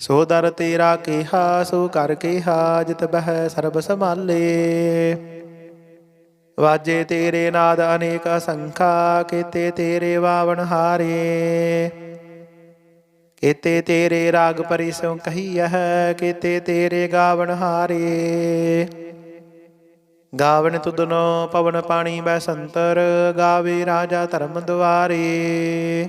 ਸੋ ਦਰ ਤੇਰਾ ਕਿਹਾ, ਸੋ ਕਰ ਕਿਹਾ, ਜਿਤ ਬਹਿ ਸਰਬ ਸੰਭਾਲੇ। ਵਾਜੇ ਤੇਰੇ ਨਾਦ ਅਨੇਕ ਅਸੰਖਾ, ਕੀਤੇ ਤੇਰੇ ਵਾਵਣ ਹਾਰੇ। ਕੀਤੇ ਤੇਰੇ ਰਾਗ ਪਰਿਸੋਂ ਕਹੀਐ, ਕੀਤੇ ਤੇਰੇ ਗਾਵਣ ਹਾਰੇ। ਗਾਵਣ ਤੁਧਨੋ, ਪਵਨ ਪਾਣੀ ਬੈ ਸੰਤਰ, ਗਾਵੇ ਰਾਜਾ ਧਰਮ ਦੁਆਰੇ।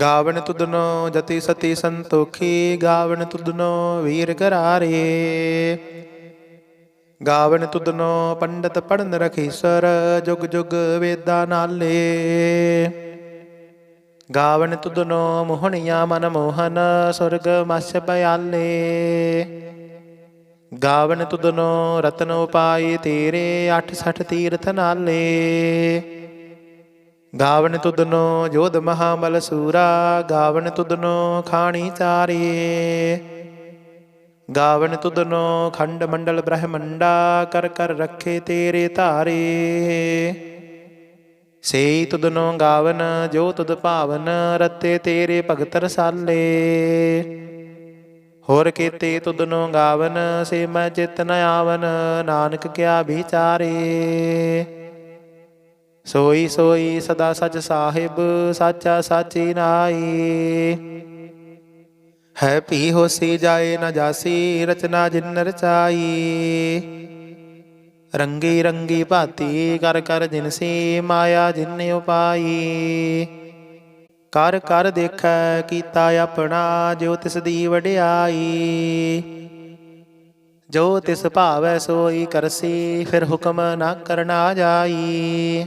ਗਾਵਣ ਤੁਧਨੋ ਜਤੀ ਸਤੀ ਸੰਤੋਖੀ ਗਾਵਣ ਤੁਧਨੋ ਵੀਰ ਘਰਾਰੇ। ਗਾਵਣ ਤੁਧਨੋ ਪੰਡਤ ਪੜਨ ਰਖੀਸਰ ਜੁਗ ਜੁਗ ਵੇਦਾ ਨਾਲੇ। ਗਾਵਣ ਤੁਧਨੋ ਮੋਹਣੀਆਂ ਮਨ ਮੋਹਨ, ਸੁਰਗ ਮਸ ਪਿਆਲੇ। ਗਾਵਣ ਤੁਧਨੋ ਰਤਨ ਉਪਾਈ ਤੇਰੇ 68 ਤੀਰਥ ਨਾਲੇ। ਗਾਵਨ ਤੁਧਨੋ ਜੋਧ ਮਹਾਬਲ ਸੂਰਾ ਗਾਵਣ ਤੁਧਨੋ ਖਾਣੀ ਚਾਰੇ। ਗਾਵਨ ਤੁਧਨੋ ਖੰਡ ਮੰਡਲ ਬ੍ਰਹਮੰਡਾ, ਕਰ ਕਰ ਰੱਖੇ ਤੇਰੇ ਧਾਰੇ। ਸੇਈ ਤੁਧਨੋ ਗਾਵਨ, ਜੋ ਤੁਧ ਭਾਵਨ, ਰਤੇ ਤੇਰੇ ਭਗਤ ਰਸਾਲੇ ਹੋਰ ਕੀਤੇ ਤੁਧਨੋ ਗਾਵਨ, ਸੇ ਮੈਂ ਚਿਤ ਨ ਆਵਨ, ਨਾਨਕ ਕਿਆ ਵਿਚਾਰੇ। ਸੋਈ ਸੋਈ ਸਦਾ ਸਚ ਸਾਹਿਬ, ਸਾਚਾ ਸਾਚੀ ਨਾਈ ਹੈ ਪੀ ਹੋਸੀ ਜਾਏ ਨਾ ਜਾਸੀ, ਰਚਨਾ ਜਿਨ ਰਚਾਈ। ਰੰਗੀ ਰੰਗੀ ਭਾਤੀ ਕਰ ਕਰ ਜਿਨਸੀ ਮਾਇਆ ਜਿਨ ਉਪਾਈ। ਕਰ ਕਰ ਦੇਖੈ, ਕੀਤਾ ਆਪਣਾ, ਜੋ ਤਿਸ ਦੀ ਵਡਿਆਈ। ਜੋ ਤਿਸ ਭਾਵੈ ਸੋਈ ਕਰਸੀ, ਫਿਰ ਹੁਕਮ ਨਾ ਕਰਨਾ ਜਾਈ।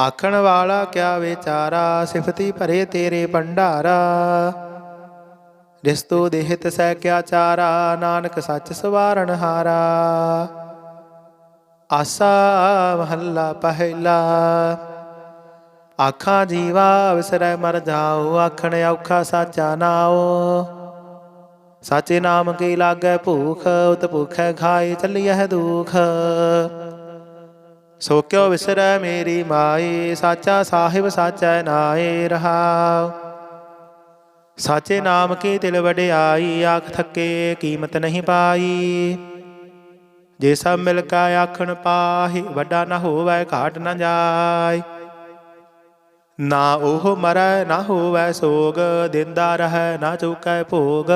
ਆਖਣ ਵਾਲਾ ਕਿਆ ਵਿਚਾਰਾ? ਸਿਫਤੀ ਭਰੇ ਤੇਰੇ ਭੰਡਾਰਾ। ਰਿਸਤੋ ਦੇਹਿਤ ਸੈ ਕਿਆ ਚਾਰਾ? ਨਾਨਕ ਸੱਚ ਸਵਾਰਨ ਹਾਰਾ। ਆਸਾ ਮਹੱਲਾ ਪਹਿਲਾ। ਆਖਾਂ ਜੀਵਾ ਵਿਸਰੈ ਮਰ ਜਾਓ। ਆਖਣ ਔਖਾ ਸਾਚਾ ਨਾਓ ਸਾਚੇ ਨਾਮ ਕੀ ਲਾਗੈ ਭੂਖ? ਉਤ ਭੁਖੈ ਖਾਏ ਚੱਲੀਐ ਦੁਖ। ਸੋ ਕਿਉ ਵਿਸਰੈ ਮੇਰੀ ਮਾਈ, ਸਾਚਾ ਸਾਹਿਬ ਸਾਚੈ ਨਾਏ ਰਹਾਉ ਸਾਚੇ ਨਾਮ ਕੀ ਤਿਲ ਵਡਿਆਈ, ਆਖ ਥੱਕੇ ਕੀਮਤ ਨਹੀਂ ਪਾਈ। ਜੇ ਸਭ ਮਿਲ ਕਾ ਆਖਣ ਪਾਹੀ, ਵੱਡਾ ਨਾ ਹੋਵੇ, ਘਾਟ ਨਾ ਜਾਏ ਨਾ ਉਹ ਮਰੈ, ਨਾ ਹੋਵੈ ਸੋਗ, ਦਿੰਦਾ ਰਹੈ, ਨਾ ਚੁਕੈ ਭੋਗ।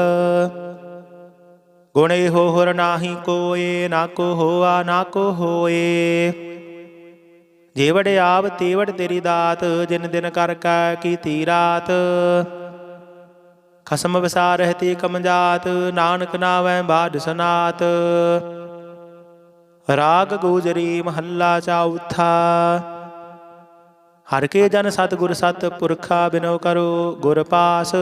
ਗੁਣੇ ਹੋਹਰ ਨਾਹੀ ਕੋਏ, ਨਾ ਕੋ ਹੋਆ, ਨਾ ਕੋ ਹੋਏ। ਜੇ ਆਵ ਤੇਵੜ ਤੇਰੀ ਦਾਤ, ਜਿਨ ਦਿਨ ਕਰ ਕੈ ਕੀਤੀ ਰਾਤ। ਖਸਮ ਵਿਸਾਰ ਰਹਤੀ ਕਮਜਾਤ ਨਾਨਕ ਨਾਵੈ ਬਾਦ ਸਨਾਤ। ਰਾਗ ਗੋਜਰੀ ਮਹੱਲਾ ਚੌਥਾ ਹਰ ਕੇ ਜਨ ਸਤਿਗੁਰ ਸਤ ਪੁਰਖਾ ਬਿਨੋ ਕਰੋ ਗੁਰ ਪਾਸ।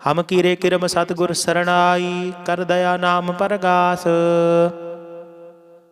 ਹਮ ਕੀਰੇ ਕਿਰਮ ਸਤਿਗੁਰ ਸਰਣਾਈ ਕਰ ਦਇਆ ਨਾਮ ਪਰਗਾਸ।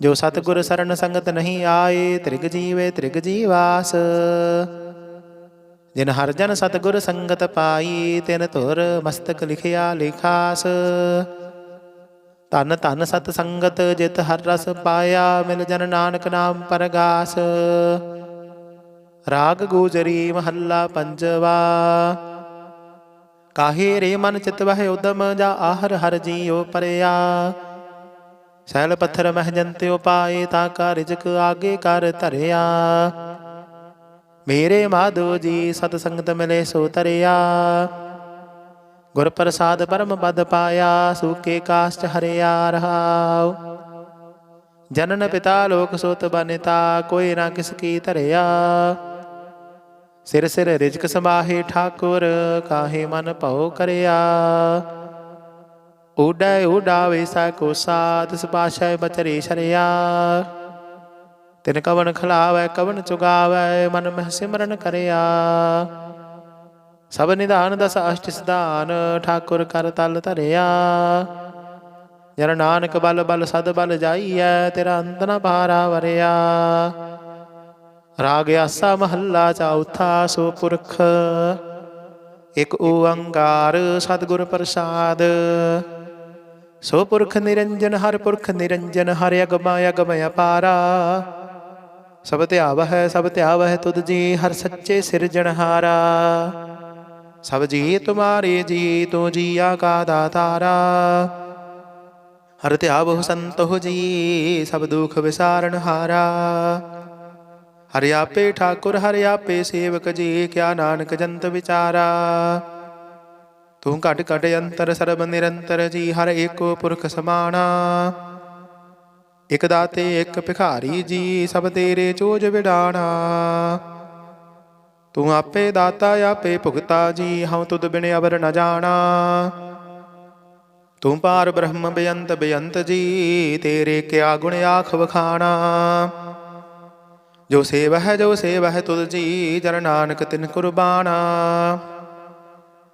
ਜੋ ਸਤਿਗੁਰ ਸ਼ਰਨ ਸੰਗਤ ਨਹੀਂ ਆਏ, ਤ੍ਰਿਗ ਜੀਵੇ ਤ੍ਰਿਗ ਜੀਵਾਸ। ਜਿਨ ਹਰ ਜਨ ਸਤਿਗੁਰ ਸੰਗਤ ਪਾਈ, ਤਿਨ ਧੁਰ ਮਸਤਕ ਲਿਖਿਆ ਲਿਖਾਸ। ਧਨ ਧਨ ਸਤ ਸੰਗਤ ਜਿਤ ਹਰ ਰਸ ਪਾਇਆ, ਮਿਲ ਜਨ ਨਾਨਕ ਨਾਮ ਪਰਗਾਸ। ਰਾਗ ਗੋਜਰੀ ਮਹੱਲਾ ਪੰਜਵਾ। ਕਾਹੇ ਰੇ ਮਨ ਚਿਤ ਵਹਿ ਉਦਮ, ਜਾ ਆਹਰ ਹਰ ਜੀਉ ਪਰਿਆ। ਸੈਲ ਪੱਥਰ ਮਹਿ ਜੰਤਿਉ ਪਾਏ ਤਾਂ ਕਾ ਰਿਜਕ ਆਗੇ ਕਰ ਧਰਿਆ। ਮੇਰੇ ਮਾਧੋ ਜੀ ਸਤ ਸੰਗਤ ਮਿਲੇ ਸੋ ਤਰਿਆ। ਗੁਰ ਪ੍ਰਸਾਦ ਪਰਮ ਪਦ ਪਾਇਆ, ਸੂਕੇ ਕਾਸ਼ਟ ਹਰਿਆ ਰਹਾਉ। ਜਨਨ ਪਿਤਾ ਲੋਕ ਸੋਤ ਬਨਿਤਾ, ਕੋਈ ਨਾ ਕਿਸ ਕੀ ਧਰਿਆ। ਸਿਰ ਸਿਰ ਰਿਜਕ ਸਮਾਹੇ ਠਾਕੁਰ, ਕਾਹੇ ਮਨ ਭਉ ਕਰਿਆ। ਉਡੈ ਉਡਾਵੇ ਸਾ ਕੋ ਸਾਤ ਸਪਾਸ਼ੈ ਬਚਰੇ ਸ਼ਰਿਆ। ਤਿਨ ਕਵਨ ਖਲਾਵੈ ਕਵਨ ਚੁਗਾਵੈ, ਮਨ ਮਹਿ ਸਿਮਰਨ ਕਰਿਆ। ਸਭ ਨਿਧਾਨ ਦਸ ਅਸ਼ਟ ਸਿਧਾਨ, ਠਾਕੁਰ ਕਰ ਤਲ ਧਰਿਆ। ਜਨ ਨਾਨਕ ਬਲ ਬਲ ਸਦ ਬਲ ਜਾਈਐ, ਤੇਰਾ ਅੰਤ ਨ ਪਾਰਾ ਵਰਿਆ। ਰਾਗ ਆਸਾ ਮਹੱਲਾ ਚੌਥਾ ਸੋ ਪੁਰਖ। ਇਕ ਓੰਕਾਰ ਸਤਿਗੁਰ ਪ੍ਰਸਾਦ। ਸੋ ਪੁਰਖ ਨਿਰੰਜਨ ਹਰ ਪੁਰਖ ਨਿਰੰਜਨ ਹਰਿ ਅਗਮ ਅਗਮ ਅਪਾਰਾ ਸਭ ਧਿਆਵਹਿ ਸਭ ਧਿਆਵਹਿ ਤੁਧ ਜੀ ਹਰ ਸੱਚੇ ਸਿਰਜਣਹਾਰਾ ਸਭ ਜੀ ਤੁਮਾਰੇ ਜੀ ਤੋ ਜੀਆ ਕਾ ਦਾਤਾਰਾ ਹਰ ਧਿਆਵਹੁ ਸੰਤੋ ਜੀ ਸਭ ਦੁਖ ਵਿਸਾਰਣਹਾਰਾ ਹਰਿ ਆਪੇ ਠਾਕੁਰ ਹਰਿ ਆਪੇ ਸੇਵਕ ਜੀ ਕਿਆ ਨਾਨਕ ਜੰਤ ਵਿਚਾਰਾ ਤੂੰ ਘਟ ਘਟ ਅੰਤਰ ਸਰਬ ਨਿਰੰਤਰ ਜੀ, ਹਰ ਏਕੋ ਪੁਰਖ ਸਮਾਣਾ। ਇਕ ਦਾਤੇ, ਇਕ ਭਿਖਾਰੀ ਜੀ, ਸਭ ਤੇਰੇ ਚੋਜ ਵਿਡਾਣਾ। ਤੂੰ ਆਪੇ ਦਾਤਾ, ਆਪੇ ਭੁਗਤਾ ਜੀ, ਹਉ ਤੁਧ ਬਿਨ ਅਵਰ ਨ ਜਾਣਾ। ਤੂੰ ਪਾਰ ਬ੍ਰਹਮ ਬੇਅੰਤ ਬੇਅੰਤ ਜੀ, ਤੇਰੇ ਕਿਆ ਗੁਣ ਆਖ ਵਖਾਣਾ। ਜੋ ਸੇਵ ਹੈ ਜੋ ਸੇਵ ਹੈ ਤੁਧ ਜੀ, ਜਨ ਨਾਨਕ ਤਿਨ ਕੁਰਬਾਨਾ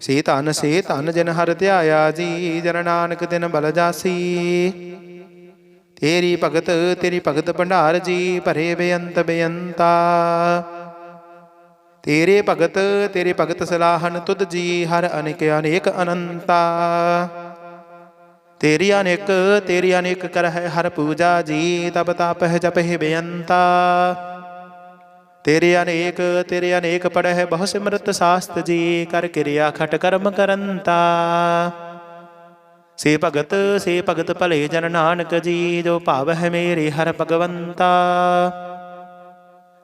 ਸੇ ਧਨ ਸੇ ਧਨ ਜਿਨ ਹਰ ਧਿਆਇਆ ਜੀ, ਜਨ ਨਾਨਕ ਦਿਨ ਬਲ ਜਾਸੀ। ਤੇਰੀ ਭਗਤ ਤੇਰੀ ਭਗਤ ਭੰਡਾਰ ਜੀ, ਭਰੇ ਬੇਅੰਤ ਬੇਅੰਤਾ। ਤੇਰੇ ਭਗਤ ਤੇਰੇ ਭਗਤ ਸਲਾਹਨ ਤੁਧ ਜੀ, ਹਰ ਅਨੇਕ ਅਨੇਕ ਅਨੰਤਾ। ਤੇਰੀ ਅਨੇਕ ਤੇਰੀ ਅਨੇਕ ਕਰ ਹੈ ਹਰ ਪੂਜਾ ਜੀ, ਤਬ ਤਾਪ ਹੈ ਜਪ ਬੇਅੰਤਾ। ਤੇਰੇ ਅਨੇਕ ਤੇਰੇ ਅਨੇਕ ਪੜਹਿ ਬਹੁ ਸਿਮਰਤ ਸਾਸਤ ਜੀ, ਕਰ ਕਿਰਿਆ ਖਟ ਕਰਮ ਕਰੰਤਾ। ਸੇ ਭਗਤ ਸੇ ਭਗਤ ਭਲੇ ਜਨ ਨਾਨਕ ਜੀ, ਜੋ ਭਾਵ ਹੈ ਮੇਰੇ ਹਰ ਭਗਵੰਤਾ।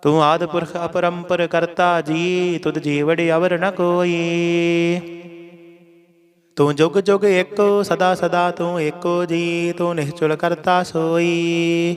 ਤੂੰ ਆਦ ਪੁਰਖ ਅਪਰੰਪਰ ਕਰਤਾ ਜੀ, ਤੁਧ ਜੀਵੜ ਅਵਰ ਨ ਕੋਈ। ਤੂੰ ਜੁਗ ਜੁਗ ਏਕੋ, ਸਦਾ ਸਦਾ ਤੂੰ ਏਕੋ ਜੀ, ਤੂੰ ਨਿਹਚੁਲ ਕਰਤਾ ਸੋਈ।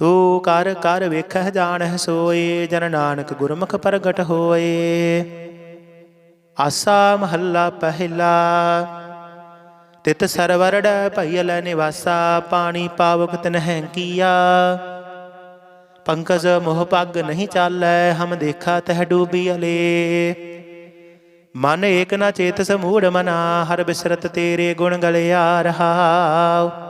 ਤੂੰ ਕਰ ਕਰ ਵੇਖਹਿ ਜਾਣਹਿ ਸੋਏ, ਜਨ ਨਾਨਕ ਗੁਰਮੁਖ ਪ੍ਰਗਟ ਹੋਏ। ਆਸਾ ਮਹੱਲਾ ਪਹਿਲਾ, ਤਿਤ ਸਰਵਰੜ ਭਈਲ ਨਿਵਾਸਾ, ਪਾਣੀ ਪਾਵਕ ਤਨਹਿ ਕੀਆ। ਪੰਕਜ ਮੋਹ ਪੱਗ ਨਹੀਂ ਚਾਲੈ, ਹਮ ਦੇਖਾ ਤਹਿ ਡੂਬੀ ਅਲੇ। ਮਨ ਏਕ ਨਾ ਚੇਤ ਸਮੂੜ ਮਨਾ, ਹਰ ਬਿਸਰਤ ਤੇਰੇ ਗੁਣ ਗਲਿਆ ਰਹਾਉ।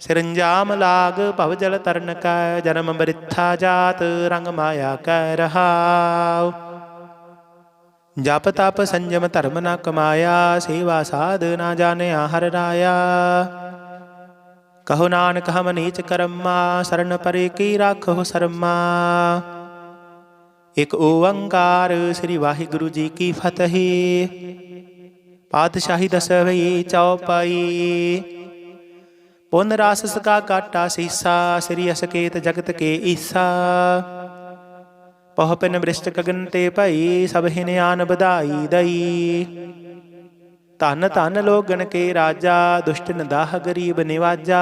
ਸਿਰੰਜਾਮ ਲਾਗ ਭਵ ਜਲ ਤਰਨ ਕੈ, ਜਨਮ ਬ੍ਰਿਥਾ ਜਾਤ ਰੰਗ ਮਾਇਆ ਕੈ ਰਹਾਉ। ਜਪ ਤਪ ਸੰਜਮ ਧਰਮ ਨ ਕਮਾਇਆ, ਸੇਵਾ ਸਾਧ ਨਾ ਜਾਣਿਆ ਹਰ ਰਾਇਆ। ਕਹੋ ਨਾਨਕ ਹਮ ਨੀਚ ਕਰਮਾ, ਸਰਨ ਪਰੇ ਕੀ ਰਾਖੋ ਸਰਮਾ। ਇਕ ਓੰਕਾਰ ਸ੍ਰੀ ਵਾਹਿਗੁਰੂ ਜੀ ਕੀ ਫਤਿਹ। ਪਾਤਸ਼ਾਹੀ ਦਸਵਈ ਚੌਪਾਈ ਪੁਨ ਰਾਸ ਸਕਾ ਕਾਟਾ ਸੀਸਾ, ਸ੍ਰੀ ਅਸਕੇਤ ਜਗਤ ਕੇ ਈਸਾ। ਪਹ ਪਿਨ ਬ੍ਰਿਸ਼ਟ ਗਗਨ ਤੇ ਭਈ, ਸਭ ਹਿਨਿਆਨ ਵਧਾਈ ਦਈ। ਧਨ ਧਨ ਲੋਗਨ ਕੇ ਰਾਜਾ, ਦੁਸ਼ਟਨ ਦਾਹ ਗਰੀਬ ਨਿਵਾਜਾ।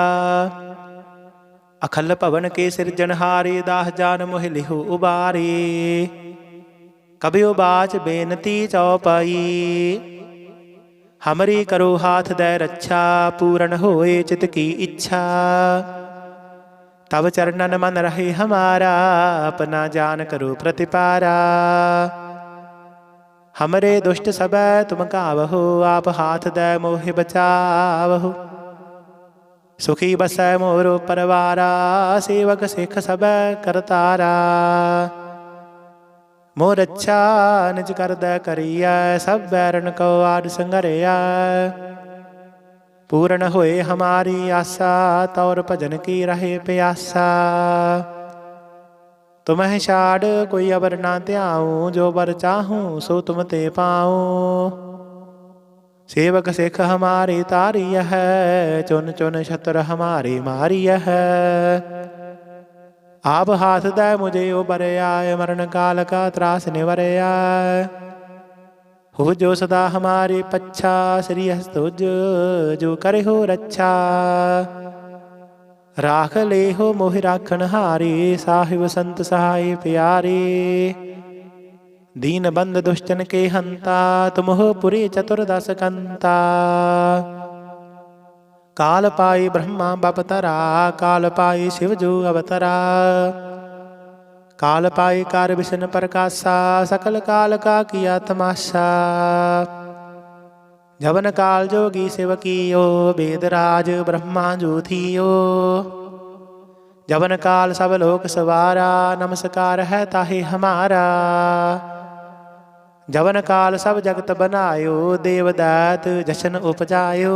ਅਖਲ ਭਵਨ ਕੇ ਸਿਰਜਣਹਾਰੇ ਦਾਹ ਜਾਨ ਮੋਹਿ ਲਿਹੁ ਉਬਾਰੇ। ਕਬਿਉ ਬਾਚ ਬੇਨਤੀ ਚਉਪਾਈ ਹਮਰੀ ਕਰੋ ਹਾਥ ਦੇ ਰੱਛਾ ਪੂਰਨ ਹੋਏ ਚਿਤ ਕੀ ਇੱਛਾ ਤਬ ਚਰਨਨ ਮਨ ਰਹੇ ਹਮਾਰਾ ਆਪਣਾ ਜਾਨ ਕਰੋ ਪ੍ਰਤਿਪਾਰਾ ਹਮਰੇ ਦੁਸ਼ਟ ਸਬੈ ਤੁਮ ਕਾਵਹੋ ਆਪ ਹਾਥ ਦੇ ਮੋਹਿ ਬਚਾਵਹੋ ਸੁਖੀ ਬਸੈ ਮੋਰੋ ਪਰਵਾਰਾ ਸੇਵਕ ਸਿੱਖ ਸਬੈ ਕਰਤਾਰਾ ਮੋਰ ਅੱਛਾ ਨਿਜ ਕਰਦਾ ਕਰੀਐ, ਸਭ ਬੈਰਨ ਕੋ ਆਦ ਸੰਗਰਿਆ ਪੂਰਨ ਹੋਏ ਹਮਾਰੀ ਆਸਾ, ਤੌਰ ਭਜਨ ਕੀ ਰਹੇ ਪਿਆਸਾ। ਤੁਮਹਿ ਛਾੜ ਕੋਈ ਅਵਰ ਨਾ ਧਿਆਉ, ਜੋ ਬਰ ਚਾਹੂੰ ਸੋ ਤੁਮ ਤੇ ਪਾਉ। ਸੇਵਕ ਸਿੱਖ ਹਮਾਰੀ ਤਾਰੀ ਹੈ, ਚੁਨ ਚੁਨ ਛਤਰ ਹਮਾਰੀ ਮਾਰੀ ਹੈ। ਆਪ ਹਾਥ ਦਾ ਮੁਝੇ ਉਬਰਿਆ ਮਰਨ ਕਾਲ ਕਾ ਤਰਾਸ ਨਿਵਰਿਆ ਹੋ ਜੋ ਸਦਾ ਹਮਾਰੇ ਪੱਛਾ ਸ੍ਰੀ ਹਸਤੁਜ ਜੋ ਕਰੇ ਹੋ ਰੱਛਾ ਰਾਖ ਲੈ ਹੋ ਮੋਹਿ ਰਾਖਣ ਹਾਰੇ ਸਾਹਿਬ ਸੰਤ ਸਹਾਈ ਪਿਆਰੇ ਦੀਨ ਬੰਦ ਦੁਸ਼ਟਨ ਕੇ ਹੰਤਾ ਤੁਮਹੁ ਪੁਰੀ ਚਤੁਰਦਸ ਕੰਤਾ ਕਾਲ ਪਾਈ ਬ੍ਰਹਮਾ ਬਪਤਰਾ ਕਾਲ ਪਾਈ ਸ਼ਿਵ ਜੋ ਅਵਤਰਾ ਕਾਲ ਪਾਏ ਕਰ ਵਿਸ਼ਨ ਪ੍ਰਕਾਸ਼ਾ ਸਕਲ ਕਾਲ ਕਾ ਕੀਆ ਤਮਾਸ਼ਾ ਜਵਨ ਕਾਲ ਜੋਗੀ ਸਿਵਕੀਓ ਬੇਦ ਰਾਜ ਬ੍ਰਹਮਾ ਜੋਥੀਓ ਜਵਨ ਕਾਲ ਸਭ ਲੋਕ ਸਵਾਰਾ ਨਮਸਕਾਰ ਹੈ ਤਾਹੇ ਹਮਾਰਾ ਜਵਨ ਕਾਲ ਸਭ ਜਗਤ ਬਨਾਇਓ ਦੇਵਦਾਤ ਜਸ਼ਨ ਉਪਜਾਇਓ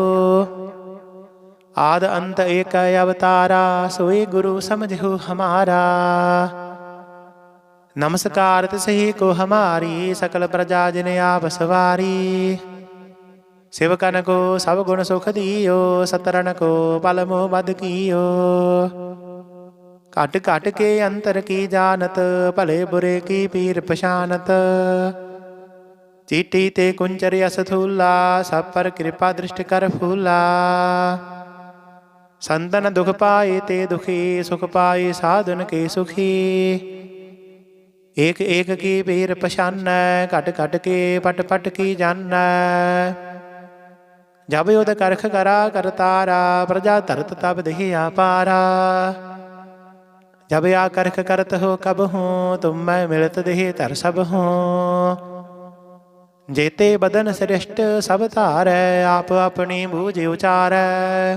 ਆਦ ਅੰਤ ਏਕ ਅਵਤਾਰਾ ਸੋਈ ਗੁਰੂ ਸਮਝੋ ਹਮਾਰਾ। ਨਮਸਕਾਰ ਤਿਸਹੀ ਕੋ ਹਮਾਰੀ, ਸਕਲ ਪ੍ਰਜਾ ਜਿਨ ਆਪ ਸਵਾਰੀ। ਸਿਵਕਨ ਕੋ ਸਭ ਗੁਣ ਸੁਖ ਦੀਓ ਸਤਰਨ ਕੋ ਪਲ ਮੋਹ ਬਦ ਕੀਓ। ਘਟ ਘਟ ਕੇ ਅੰਤਰ ਕੀ ਜਾਣਤ, ਭਲੇ ਬੁਰੇ ਕੀ ਪੀਰ ਪਛਾਨਤ ਚੀਟੀ ਤੇ ਕੁੰਚਰ ਅਸਥੂਲਾ, ਸਭ ਪਰ ਕਿਰਪਾ ਦ੍ਰਿਸ਼ਟ ਕਰ ਫੂਲਾ। ਸੰਤਨ ਦੁਖ ਪਾਏ ਤੇ ਦੁਖੀ, ਸੁਖ ਪਾਏ ਸਾਧਨ ਕੇ ਸੁਖੀ। ਏਕ ਏਕ ਕੀ ਪੀਰ ਪਛਾਨੈ, ਘਟ ਘਟ ਕੇ ਪਟ ਪਟ ਕੀ ਜਾਣੈ ਜਬ ਉਦ ਕਰਖ ਕਰਾ ਕਰਤਾਰਾ ਪ੍ਰਜਾ ਤਰਤ ਤਬ ਦੇਹ ਆਪਾਰਾ ਜਬ ਆ ਕਰਖ ਕਰਤ ਹੋ ਕਬ ਹੂੰ, ਤੁਮ ਮੈਂ ਮਿਲਤ ਦੇਹ ਧਰ ਸਭ ਹੂੰ। ਜੇਤੇ ਬਦਨ ਸ੍ਰਿਸ਼ਟ ਸਭ ਧਾਰੈ, ਆਪ ਆਪਣੀ ਬੂਝ ਉਚਾਰੈ।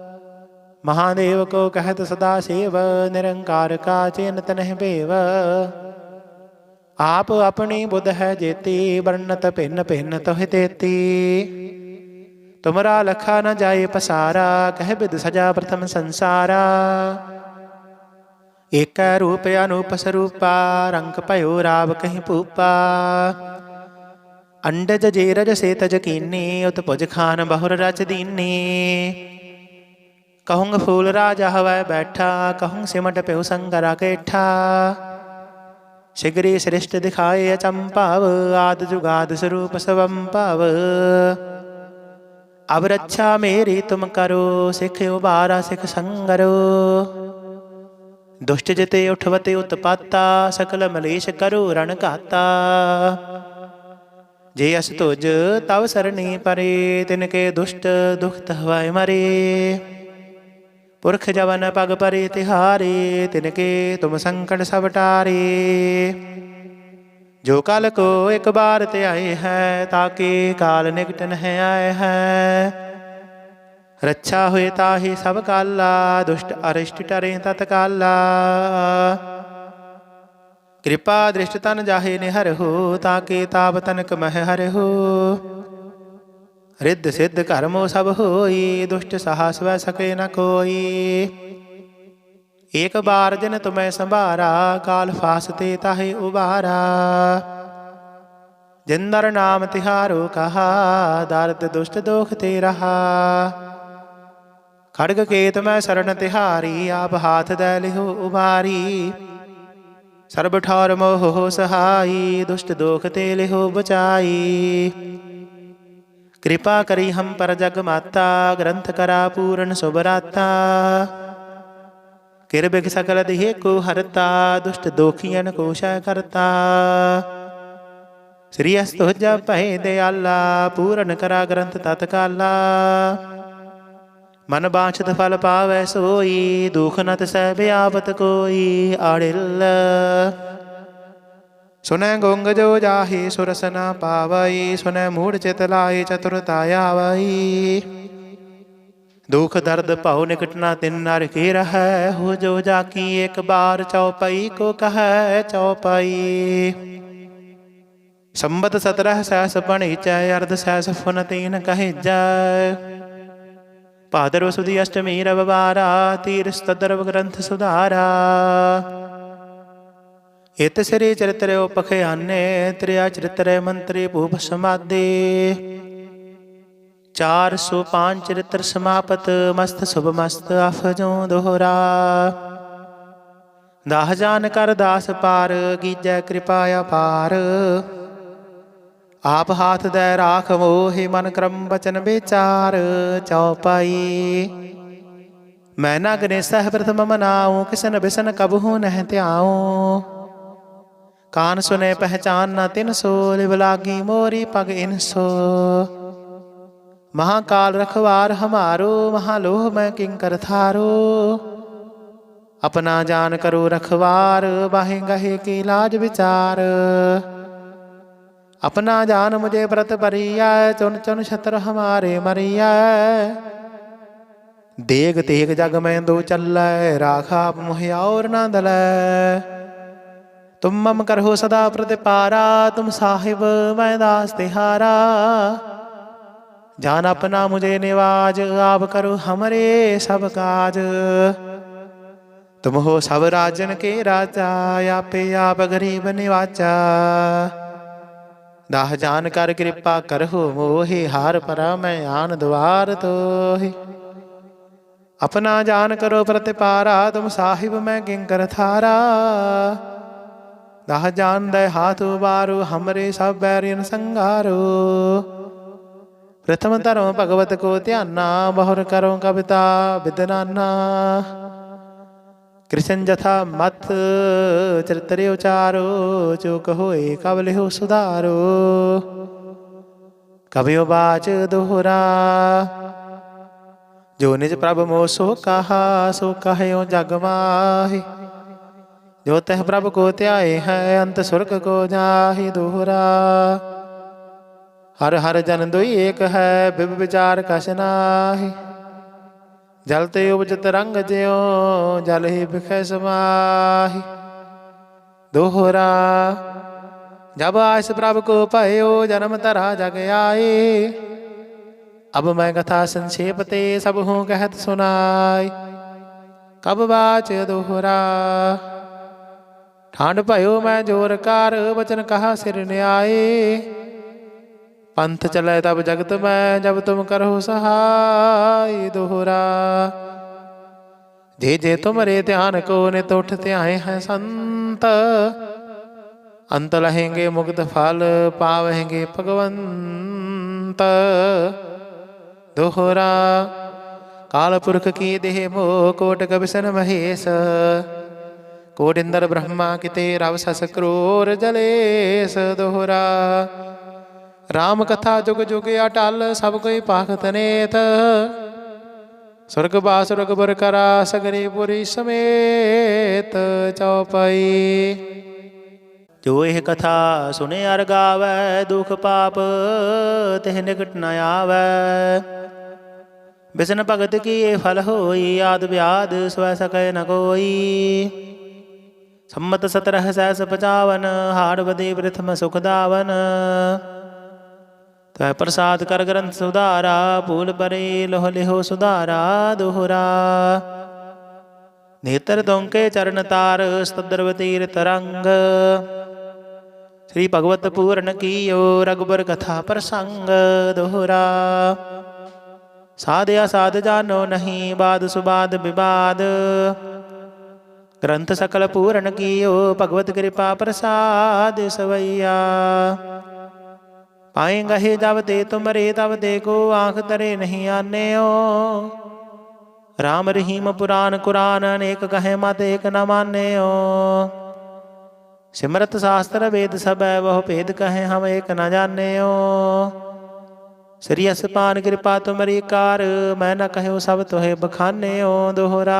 ਮਹਾਦੇਵ ਕੋ ਕਹਿਤ ਸਦਾ ਸੇਵ ਨਿਰੰਕਾਰ ਕਾ ਚਿੰਤ ਨਹਿ ਭੇਵ ਆਪ ਆਪਣੀ ਬੁੱਧ ਹੈ ਜੇਤੀ ਵਰਣਤ ਭਿੰਨ ਭਿੰਨ ਤੋਹਿ ਤੇਤੀ ਤੁਮਰਾ ਲਖਾ ਨ ਜਾਏ ਪਸਾਰਾ ਕਹਿ ਬਿਦ ਸਜਾ ਪ੍ਰਥਮ ਸੰਸਾਰਾ ਏਕੈ ਰੂਪ ਅਨੂਪ ਸਰੂਪਾ ਰੰਗ ਭਇਓ ਰਾਵ ਕਹੀਂ ਭੂਪਾ ਅੰਡਜ ਜੇਰਜ ਸੇਤਜ ਕੀਨੀ ਉਤ ਭੁਜ ਖਾਨ ਬਹੁਰ ਰਚ ਦੀਨੀ ਕਹੂੰਗ ਫੂਲ ਰਾਜਾ ਹਵੈ ਬੈਠਾ ਕਹੂੰ ਸਿਮਟ ਪਿਉ ਸੰਗਰਾ ਕੇਠਾ ਸਿਗਰੀ ਸ੍ਰਿਸ਼ਟ ਦਿਖਾਏ ਅਚੰਭਾਵ ਆਦ ਜੁਗਾਦ ਸਰੂਪ ਸਵੰ ਭਵ ਅਬ ਰੱਛਾ ਮੇਰੀ ਤੁਮ ਕਰੋ ਸਿਖ ਉਬਾਰਾ ਸਿਖ ਸੰਗਰੋ ਦੁਸ਼ਟ ਜਿਤੇ ਉਠਵਤੇ ਉਤਪਾਤਾ ਸਕਲ ਮਲੇਸ਼ ਕਰੋ ਰਣ ਘਾਤਾ ਜੇ ਅਸ ਤੁਜ ਤਵ ਸਰਣੀ ਪਰੇ ਤਿਨ ਕੇ ਦੁਸ਼ਟ ਦੁਖਤ ਹਵਾਏ ਮਰੇ ਪੁਰਖ ਜਵਨ ਪਗ ਪਰੇ ਤਿਹਾਰੇ ਤਿਨ ਕੇ ਤੁਮ ਸੰਕਟ ਸਭ ਟਾਰੇ ਜੋ ਕਲ ਕੋ ਇੱਕ ਬਾਰ ਤੇ ਆਏ ਹੈ ਤਾਕੇ ਕਾਲ ਨਿਕਟ ਨਹਿ ਆਏ ਹੈ ਰੱਛਾ ਹੋਏ ਤਾਹੀ ਸਭ ਕਾਲਾ ਦੁਸ਼ਟ ਅਰਿਸ਼ਟ ਟਰੇ ਤਤਕਾਲਾ ਕਿਰਪਾ ਦ੍ਰਿਸ਼ਟ ਤਨ ਜਾਹੇ ਨਿਹਰ ਹੋ ਤਾਕੇ ਤਾਪ ਤਨਕ ਮਹਿ ਹਰ ਹੋ ਰਿੱਧ ਸਿੱਧ ਕਰਮੋ ਸਭ ਹੋਈ, ਦੁਸ਼ਟ ਸਾਹਸ ਵੈ ਸਕੇ ਨ ਕੋਈ। ਏਕ ਬਾਰ ਜਨ ਤੁਮੈ ਸੰਭਾਰਾ, ਕਾਲ ਫਾਸਤੇ ਤਾਹੇ ਉਬਾਰਾ। ਜਿੰਦਰ ਨਾਮ ਤਿਹਾਰੋ ਕਹਾ, ਦਰਦ ਦੁਸ਼ਟ ਦੋਖ ਤੇ ਰਹਾ। ਖੜਗ ਕੇਤ ਮੈਂ ਸਰਣ ਤਿਹਾਰੀ, ਆਪ ਹਾਥ ਦੈ ਲਿਹੁ ਉਬਾਰੀ ਸਰਬ ਠੌਰ ਮੋਹ ਸਹਾਈ, ਦੁਸ਼ਟ ਦੋਖ ਤੇ ਲਿਹੁ ਬਚਾਈ। ਕਿਰਪਾ ਕਰੀ ਹਮ ਪਰ ਜਗ ਮਾਤਾ ਗ੍ਰੰਥ ਕਰਾ ਪੂਰਨ ਸੁਬਰਾਤਾ ਕਿਰਬਿਕ ਸਕਲ ਦਿਹ ਕੋ ਹਰਤਾ ਦੁਸ਼ਟ ਦੋਖੀਆਂ ਕੋ ਸ਼ੈ ਕਰਤਾ ਸ੍ਰੀ ਅਸਤੁ ਜਪੈ ਦਿਆਲਾ ਪੂਰਨ ਕਰਾ ਗ੍ਰੰਥ ਤਤਕਾਲਾ ਮਨ ਬਾਛਤ ਫਲ ਪਾਵੈ ਸੋਈ ਦੁਖ ਨਤ ਤਸੈ ਬਿਆਵਤ ਕੋਈ ਆੜਿਲ ਸੁਨੈ ਗੁੰਗ ਜੋ ਜਾਹੀ ਸੁਰਸ ਪਾਵਈ ਸੁਨੈ ਮੂੜ ਚਿਤ ਲਾਈ ਚਤੁਰਤਾ ਆਵਈ ਦੁਖ ਦਰਦ ਭਉ ਨਿਕਟ ਨਾ ਤਿਨ ਨਰ ਕੇ ਰਹੈ ਹੋ ਜੋ ਜਾ ਇੱਕ ਬਾਰ ਚਉਪਈ ਕੋ ਕਹੈ ਚਉਪਈ ਸੰਬਤ ਸਤਰਹ ਸੈਸ ਬਣੀ ਚੈ ਅਰਧ ਸੈਸ ਫੁਨ ਤੀਨ ਕਹਿ ਜੈ ਭਾਦਰ ਸੁਦੀ ਅਸ਼ਟਮੀ ਰਵਵਾਰਾ ਤੀਰ ਸਤਦਰਵ ਗ੍ਰੰਥ ਸੁਧਾਰਾ ਇਤ ਸ੍ਰੀ ਚਰਿਤਰੇ ਉਪਖਿਆਨੇ, ਤ੍ਰਿਆ ਚਰਿਤਰੇ ਮੰਤਰੀ ਭੂਪ ਸਮਾਦੇ 405 ਚਰਿਤਰ ਸਮਾਪਤ, ਮਸਤ ਸੁਭ ਮਸਤ ਅਫਜੋ ਦੋਹਰਾ। ਦਾਹ ਜਾਨ ਕਰ ਦਾਸ ਪਾਰ, ਗੀਜੈ ਕਿਰਪਾ ਅਪਾਰ। ਆਪ ਹਾਥ ਦੈ ਰਾਖ ਮੋਹਿ ਮਨ ਕਰਮ ਬਚਨ ਵਿਚਾਰ, ਚਉਪਾਈ। ਮੈਂ ਨਾ ਗਨੇ ਸਹਿ ਪ੍ਰਥਮ ਮਨਾਉ, ਕਿਸਨ ਬਿਸਨ ਕਬਹੂ ਨਹਿ ਧਿਆਉ। ਕਾਨ ਸੁਨੇ ਪਹਿਚਾਨ ਨਾ ਤਿਨ ਸੋ ਲਿਵ ਲਾਗੀ ਮੋਰੀ ਪਗ ਇਨ ਸੋ। ਮਹਾਕਾਲ ਰਖਵਾਰ ਹਮਾਰੋ, ਮਹਾਲੋਹ ਮੈਂ ਕਿੰ ਕਰ ਥਾਰੋ। ਆਪਣਾ ਜਾਨ ਕਰੋ ਰਖਵਾਰ, ਬਾਹੇ ਗਹੇ ਕੀ ਲਾਜ ਵਿਚਾਰ। ਆਪਣਾ ਜਾਨ ਮੁਝੇ ਬ੍ਰਤ ਭਰੀਐ, ਚੁਨ ਚੁਨ ਛਤਰ ਹਮਾਰੇ ਮਰੀਐ। ਦੇਗ ਤੇਗ ਜਗ ਮੈਂ ਦੋ ਚੱਲੈ, ਰਾਖਾ ਆਪ ਮੁਹਿਆ ਔਰ ਨਾ ਦਲੈ। ਤੁਮ ਮਮ ਕਰਹੁ ਸਦਾ ਪ੍ਰਤਿਪਾਰਾ, ਤੁਮ ਸਾਹਿਬ ਮੈਂ ਦਾਸ ਤਿਹਾਰਾ। ਜਾਨ ਆਪਣਾ ਮੁਝੇ ਨਿਵਾਜ, ਆਪ ਕਰੋ ਹਮਰੇ ਸਭ ਕਾਜ। ਤੁਮ ਹੋ ਸਭ ਰਾਜਨ ਕੇ ਰਾਜਾ, ਆਪੇ ਆਪ ਗਰੀਬ ਨਿਵਾਚਾ ਦਾਹ ਜਾਨ ਕਰ ਕਿਰਪਾ ਕਰਹੁ ਮੋਹਿ, ਹਾਰ ਪਰ ਮੈਂ ਆਨ ਦਵਾਰ ਤੋਹਿ। ਆਪਣਾ ਜਾਨ ਕਰੋ ਪ੍ਰਤਿਪਾਰਾ, ਤੁਮ ਸਾਹਿਬ ਮੈਂ ਕਿੰਕਰ ਥਾਰਾ। ਦਹ ਜਾਣਦਾ ਹਾਥ ਉਬਾਰੂ ਹਮਰੇ ਸਭ ਬੈਰੀਨ ਸੰਗਾਰੂ। ਪ੍ਰਥਮ ਧਰਮ ਭਗਵਤ ਕੋ ਧਿਆਨਾ, ਬਹੁਰ ਕਰੋ ਕਵਿਤਾ ਬਿਦਨਾਨਾ ਕ੍ਰਿਸ਼ਨ ਜਥਾ ਮਤ ਚਰਿਤਰੇ ਉਚਾਰੋ ਜੋ ਕਹੋਏ ਕਬ ਲਿਓ ਸੁਧਾਰੋ। ਕਬਿਓ ਬਾਚ ਦੋਹਰਾ, ਜੋ ਨਿਜ ਪ੍ਰਭ ਮੋ ਸੋ ਕਹਾ, ਸੋ ਕਹਿਓ ਜਗ ਜੋ ਤਹ ਪ੍ਰਭ ਕੋ ਧਿਆਏ ਹੈ, ਅੰਤ ਸੁਰਗ ਕੋ ਜਾਹੀ ਦੂਰਾ। ਹਰ ਹਰ ਜਨ ਦੋਈ ਏਕ ਹੈ, ਬਿਬ ਵਿਚਾਰ ਕਛ ਨਾਹੀ। ਜਲ ਤੇ ਉਪਜਤ ਰੰਗ ਜਿਉ, ਜਲ ਹੀ ਬਿਖੈ ਸਮਾਹੀ। ਦੋਹਰਾ, ਜਬ ਆਸ ਪ੍ਰਭ ਕੋ ਭਇਓ, ਜਨਮ ਤਰਾ ਜਗ ਆਏ ਅਬ ਮੈਂ ਕਥਾ ਸੰਖੇਪ ਤੇ ਸਭ ਹੂੰ ਕਹਿਤ ਸੁਨਾਈ ਕਬ ਬਾਚ ਦੋਹਰਾ। ਠਾਂਡ ਭਇਓ ਮੈਂ ਜੋਰ ਕਾਰ, ਬਚਨ ਕਹਾ ਸਿਰ ਨਿਆਏ। ਪੰਥ ਚਲੇ ਤਬ ਜਗਤ ਮੈਂ, ਜਬ ਤੁਮ ਕਰੋ ਸਹਾਈ ਦੋਹਰਾ। ਜੇ ਜੇ ਤੁਮਰੇ ਧਿਆਨ ਕੋ ਨੇ ਤੋਠ ਧਿਆਏ ਹੈ ਸੰਤ, ਅੰਤ ਲਹੇਂਗੇ ਮੁਕਤ ਫਲ ਪਾਵਹਿਂਗੇ ਭਗਵੰਤ। ਦੋਹਰਾ, ਕਾਲ ਪੁਰਖ ਕੀ ਦੇਹ ਮੋ ਕੋਟ ਕਬਿਸਨ ਮਹੇਸ਼। ਕੋੜਿੰਦਰ ਬ੍ਰਹਮਾ ਕਿਤੇ ਰਵ ਸਸ ਕਰੋਰ ਜਲੇਸ ਦੋਹਰਾ। RAM ਕਥਾ ਜੁਗ ਜੁਗ ਅਟਲ, ਸਭ ਕੋਈ ਪਾਖਤ ਨੇਤ। ਸੁਰਗ ਬਾਸ ਰਗਬਰ ਕਰਾ, ਸਗਰੇ ਪੁਰੀ ਸਮੇਤ ਚੌਪਈ ਜੋ ਇਹ ਕਥਾ ਸੁਨੇ ਅਰ ਗਾਵੇ, ਦੁਖ ਪਾਪ ਤਿਹ ਨਿਕਟ ਨ ਆਵੇ। ਬਿਸਨ ਭਗਤ ਕੀ ਇਹ ਫਲ ਹੋਈ, ਆਦ ਵਿਆਦ ਸਵੈ ਸਕੈ ਨ ਕੋਈ। ਸੰਮਤ 17 ਸੈਸ 55 ਹਾੜ ਬਦੇ ਪ੍ਰਥਮ ਸੁਖ ਦਾਵਨ। ਤੈ ਪ੍ਰਸਾਦ ਕਰ ਗ੍ਰੰਥ ਸੁਧਾਰਾ, ਭੂਲ ਪਰੇ ਲੋਹ ਲਿਹੋ ਸੁਧਾਰਾ, ਦੋਹਰਾ। ਨੇਤਰ ਦੋਂਕੇ ਚਰਨ ਤਾਰ, ਸਤਦਰ ਤੀਰ ਤਰੰਗ। ਸ੍ਰੀ ਭਗਵਤ ਪੂਰਨ ਕੀਓ ਰਗਬਰ ਕਥਾ ਪ੍ਰਸੰਗ, ਦੋਹਰਾ। ਸਾਧਿਆ ਸਾਧ ਜਾਨੋ ਨਹੀਂ, ਬਾਦ ਸੁਬਾਦ ਵਿਵਾਦ ਗ੍ਰੰਥ ਸਕਲ ਪੂਰਨ ਕੀਓ ਭਗਵਤ ਕਿਰਪਾ ਪ੍ਰਸਾਦ ਸਵਈਆ ਪਾਏ ਹੈ ਜਬ ਤੇ ਤੁਮਰੇ ਤਬ ਦੇ ਕੋ ਆਖ ਤਰੇ ਨਹੀਂ ਆਨਿਓ ਰਾਮ ਰਹੀਮ ਪੁਰਾਨ ਕੁਰਾਨ ਅਨੇਕ ਕਹੇ ਮਤ ਏਕ ਨ ਮਾਨਿਓ ਸਿਮਰਤ ਸ਼ਾਸਤਰ ਵੇਦ ਸਭੈ ਬਹੁ ਭੇਦ ਕਹੇ ਹਮ ਏਕ ਨ ਜਾਣਿਓ ਸ੍ਰੀ ਅਸਪਾਨ ਕਿਰਪਾ ਤੁਮਰੀ ਕਾਰ ਮੈਂ ਨ ਕਹਿਓ ਸਭ ਤੋਹਿ ਬਖਾਨਿਓ ਦੋਹਰਾ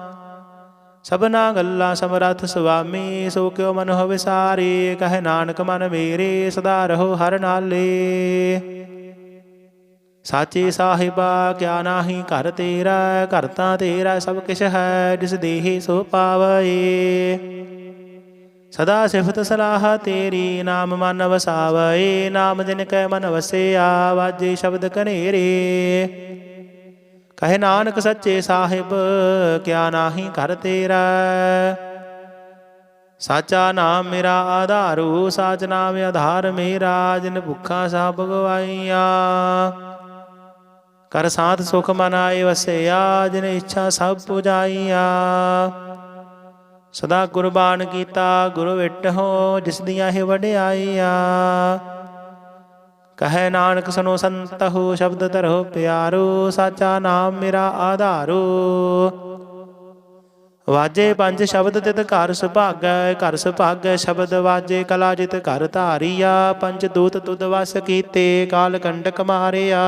ਸਭਨਾ ਗੱਲਾਂ ਸਮਰੱਥ ਸੁਆਮੀ, ਸੋ ਕਿਉ ਮਨ ਹੋਵੇ ਸਾਰੇ, ਕਹੇ ਨਾਨਕ ਮਨ ਮੇਰੇ, ਸਦਾ ਰਹੋ ਹਰ ਨਾਲੇ। ਸਾਚੇ ਸਾਹਿਬਾ, ਕਿਆ ਨਾਹੀ ਘਰ ਤੇਰਾ, ਘਰ ਤਾਂ ਤੇਰਾ ਸਭ ਕਿਛ ਹੈ, ਜਿਸ ਦੇਹੀ ਸੋ ਪਾਵਏ। ਸਦਾ ਸਿਫਤ ਸਲਾਹ ਤੇਰੀ, ਨਾਮ ਮਨ ਵਸਾਵਏ, ਨਾਮ ਜਿਨ ਕੈ ਮਨ ਵਸਿਆ, ਵਾਜੇ ਸ਼ਬਦ ਕਨੇਰੇ ਕਹੇ ਨਾਨਕ ਸੱਚੇ ਸਾਹਿਬ, ਕਿਆ ਨਾਹੀ ਘਰ ਤੇਰਾ ਸਾਚਾ ਨਾਮ ਮੇਰਾ ਆਧਾਰੂ, ਸਾਚ ਨਾਮ ਆਧਾਰ ਮੇਰਾ, ਜਿਨ ਭੁੱਖਾ ਸਭ ਭਗਵਾਈਆ। ਕਰ ਸਾਥ ਸੁਖ ਮਨ ਆਏ ਵਸਿਆ, ਜਿਨ ਇੱਛਾ ਸਭ ਪੁਜਾਈਆ। ਸਦਾ ਕੁਰਬਾਨ ਕੀਤਾ, ਗੁਰੂ ਵਿਟਹੁ ਜਿਸ ਦੀਆਂ ਇਹ ਵਡਿਆਈਆ। ਕਹੈ ਨਾਨਕ ਸੁਨੋ ਸੰਤਹੁ, ਸ਼ਬਦ ਧਰੋ ਪਿਆਰੋ, ਸਾਚਾ ਨਾਮ ਮੇਰਾ ਆਧਾਰੋ। ਵਾਜੇ ਪੰਜ ਸ਼ਬਦ ਤਿਤ ਘਰ ਸੁਭਾਗੈ ਘਰ ਸੁਭਾਗੈ ਸ਼ਬਦ ਵਾਜੇ ਕਲਾ ਜਿਤ ਘਰ ਧਾਰੀਆ, ਪੰਜ ਦੂਤ ਤੁਧ ਵਸ ਕੀਤੇ, ਕਾਲ ਕੰਡਕ ਮਾਰਿਆ।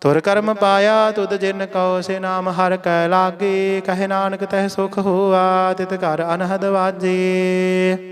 ਤੁਰ ਕਰਮ ਪਾਇਆ, ਤੁਧ ਜਿਨ ਕਉ ਸੇ ਨਾਮ ਹਰ ਕੈ ਲਾਗੇ, ਕਹੇ ਨਾਨਕ ਤਹਿ ਸੁਖ ਹੋਆ, ਤਿਤ ਘਰ ਅਨਹਦ ਵਾਜੇ।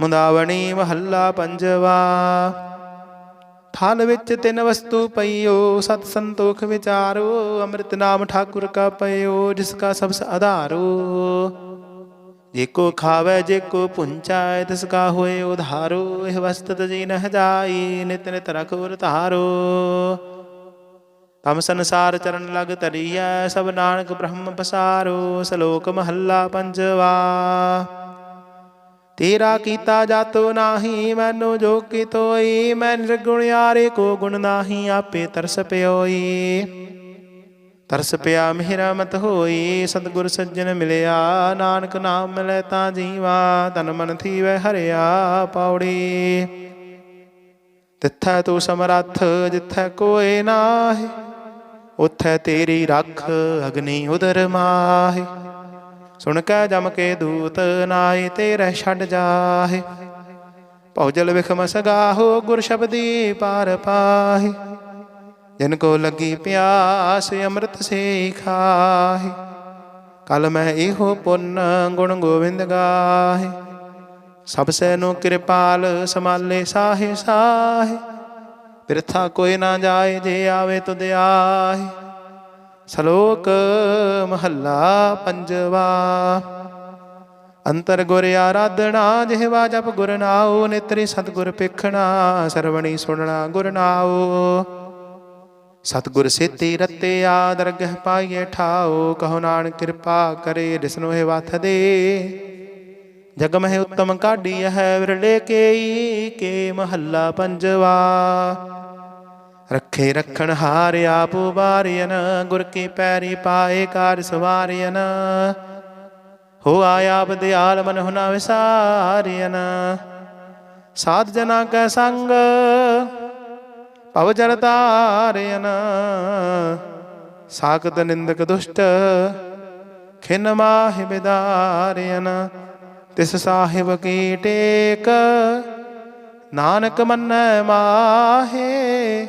ਮੁੰਦਾਵਣੀ ਮਹੱਲਾ ਪੰਜਵਾ। ਥਾਲ ਵਿੱਚ ਤਿੰਨ ਵਸਤੂ ਪਈਓ, ਸਤ ਸੰਤੋਖ ਵਿਚਾਰੋ, ਅੰਮ੍ਰਿਤ ਨਾਮ ਠਾਕੁਰ ਕਾ ਪਇਓ, ਜਿਸ ਕਾ ਸਬਸ ਆਧਾਰੋ। ਜੇ ਕੋ ਖਾਵੇ, ਜੇ ਕੋ ਪੁੰਚਾਏ, ਤਿਸ ਕਾ ਹੋਏ ਉਧਾਰੋ, ਇਹ ਵਸਤਤ ਜੀ ਨਹ ਜਾਈ, ਨਿਤ ਨਿਤ ਰਖ ਉਰ ਧਾਰੋ। ਤਮ ਸੰਸਾਰ ਚਰਨ ਲਗ ਤਰੀਐ ਸਭ ਨਾਨਕ ਬ੍ਰਹਮ ਪਸਾਰੋ, ਸ਼ਲੋਕ ਮਹੱਲਾ ਪੰਜਵਾ। ਤੇਰਾ ਕੀਤਾ ਜਾਤੋ ਨਾਹੀ, ਮੈਨੋ ਜੋ ਕੀ ਤੋਈ, ਮੈਂ ਨਿਰਗੁਣ ਕੋ ਗੁਣ ਨਾਹੀ, ਆਪੇ ਤਰਸ ਪਿਓਈ। ਤਰਸ ਪਿਆ ਮਿਹਰਾ ਮਤ ਹੋਈ, ਸਤਿਗੁਰ ਸੱਜਣ ਮਿਲਿਆ, ਨਾਨਕ ਨਾਮ ਮਿਲੇ ਤਾਂ ਜੀਵਾ ਤਨ ਮਨ ਥੀਵੈ ਹਰਿਆ ਪਾਉੜੀ ਤਿੱਥੈ ਤੂੰ ਸਮਰੱਥ, ਜਿੱਥੈ ਕੋਏ ਨਾਹੀ, ਉਥੈ ਤੇਰੀ ਰੱਖ, ਅਗਨੀ ਉਦਰ ਮਾਹੇ। ਸੁਣ ਕੈ ਜਮ ਕੇ ਦੂਤ ਨਾਈ ਤੇਰੇ ਛੱਡ ਜਾਹੇ। ਭਉਜਲ ਵਿਖਮ ਸਗਾਹੋ, ਗੁਰ ਸ਼ਬਦੀ ਪਾਰ ਪਾਹੇ। ਜਿਨ ਕੋ ਲੱਗੀ ਪਿਆਸ, ਅੰਮ੍ਰਿਤ ਸੇ ਖਾਹੇ ਕਲ ਮੈਂ ਇਹੋ ਪੁੰਨ, ਗੁਣ ਗੋਵਿੰਦ ਗਾਹੇ। ਸਭ ਸੇ ਨੂੰ ਕਿਰਪਾਲ ਸਮਾਲੇ ਸਾਹੇ ਸਾਹੇ। ਬਿਰਥਾ ਕੋਈ ਨਾ ਜਾਏ, ਜੇ ਆਵੇ ਤੁਧ ਆਹੇ। ਸ਼ਲੋਕ ਮਹੱਲਾ ਪੰਜਵਾ। ਅੰਤਰ ਗੁਰ ਆਰਾਧਣਾ ਜਿਹਵਾ ਜਪ ਗੁਰ ਨਾਉ, ਨਿਤਰੀ ਸਤਗੁਰ ਪਿਖਣਾ ਸਰਵਣੀ ਸੁਣਨਾ ਗੁਰ ਨਾਉ। ਸਤਗੁਰ ਸੇਤੀ ਰਤੇ ਆ ਪਾਈਏ ਠਾਓ ਕਹੋ ਨਾਨਕ ਕਿਰਪਾ ਕਰੇ ਦਿਸਨੋ ਹੈ ਵਥ ਦੇ। ਜਗ ਮਹਿ ਉਤਮ ਕਾਢੀ ਹੈ ਵਿਰਲੇ ਕੇਈ, ਕੇ ਮਹੱਲਾ ਪੰਜਵਾ। ਰੱਖੇ ਰੱਖਣ ਹਾਰ ਆਪ ਉਬਾਰਿਆਨ ਗੁਰ ਕੀ ਪੈਰੀ ਪਾਏ ਕਾਰ ਸਵਾਰਿਆਨ ਹੋ ਆਇਆ ਬਦਿਆਲ ਮਨ ਹੁਨਾ ਵਿਸਾਰਿਆਨ ਸਾਧ ਜਨਾ ਕੈ ਸੰਗ, ਭਵ ਜਲ ਤਾਰਿਆਨ ਸਾਖਤ ਨਿੰਦਕ ਦੁਸ਼ਟ, ਖਿਨ ਮਾਹਿ ਬਿਦਾਰਿਆਨ ਤਿਸ ਸਾਹਿਬ ਕੀ ਟੇਕ, ਨਾਨਕ ਮੰਨੈ ਮਾਹੇ।